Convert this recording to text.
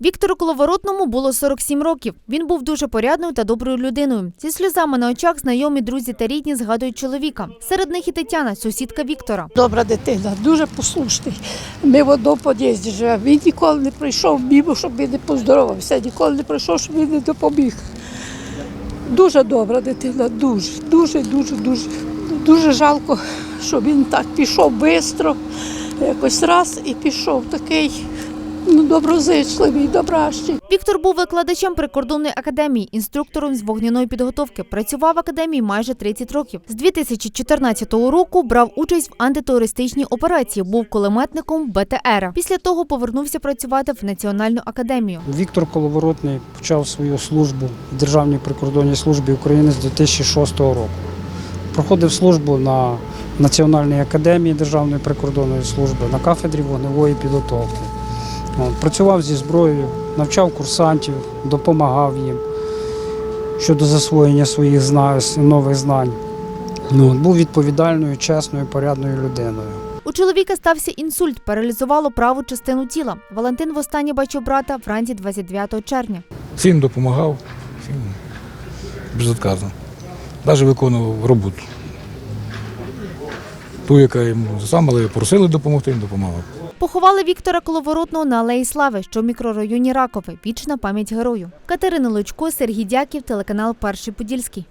Віктору Коловоротному було 47 років. Він був дуже порядною та доброю людиною. Зі сльозами на очах знайомі, друзі та рідні згадують чоловіка. Серед них і Тетяна, сусідка Віктора. Добра дитина, дуже послушний. Ми в одному під'їзді живемо. Він ніколи не прийшов мимо, щоб він не поздоровався, ніколи не прийшов, щоб він не допоміг. Дуже добра дитина, дуже, дуже, дуже, дуже. Дуже жалко, що він так пішов швидко, якось раз і пішов такий ну, доброзичливий, добращий. Віктор був викладачем прикордонної академії, інструктором з вогняної підготовки. Працював в академії майже 30 років. З 2014 року брав участь в антитерористичній операції. Був кулеметником БТР. Після того повернувся працювати в Національну академію. Віктор Коловоротний почав свою службу в Державній прикордонній службі України з 2006 року. Проходив службу на Національній академії Державної прикордонної служби на кафедрі вогневої підготовки. От, працював зі зброєю, навчав курсантів, допомагав їм щодо засвоєння своїх нових знань. Ну, був відповідальною, чесною, порядною людиною. У чоловіка стався інсульт, паралізувало праву частину тіла. Валентин востаннє бачив брата вранці 29 червня. Всім допомагав, всім безотказно. Навіть виконував роботу. Ту, яка йому сам, але просили допомогти, він допомагав. Поховали Віктора Коловоротного на Алеї Слави, що в мікрорайоні Ракове. Вічна пам'ять герою. Катерина Лучко, Сергій Дяків, телеканал Перший Подільський.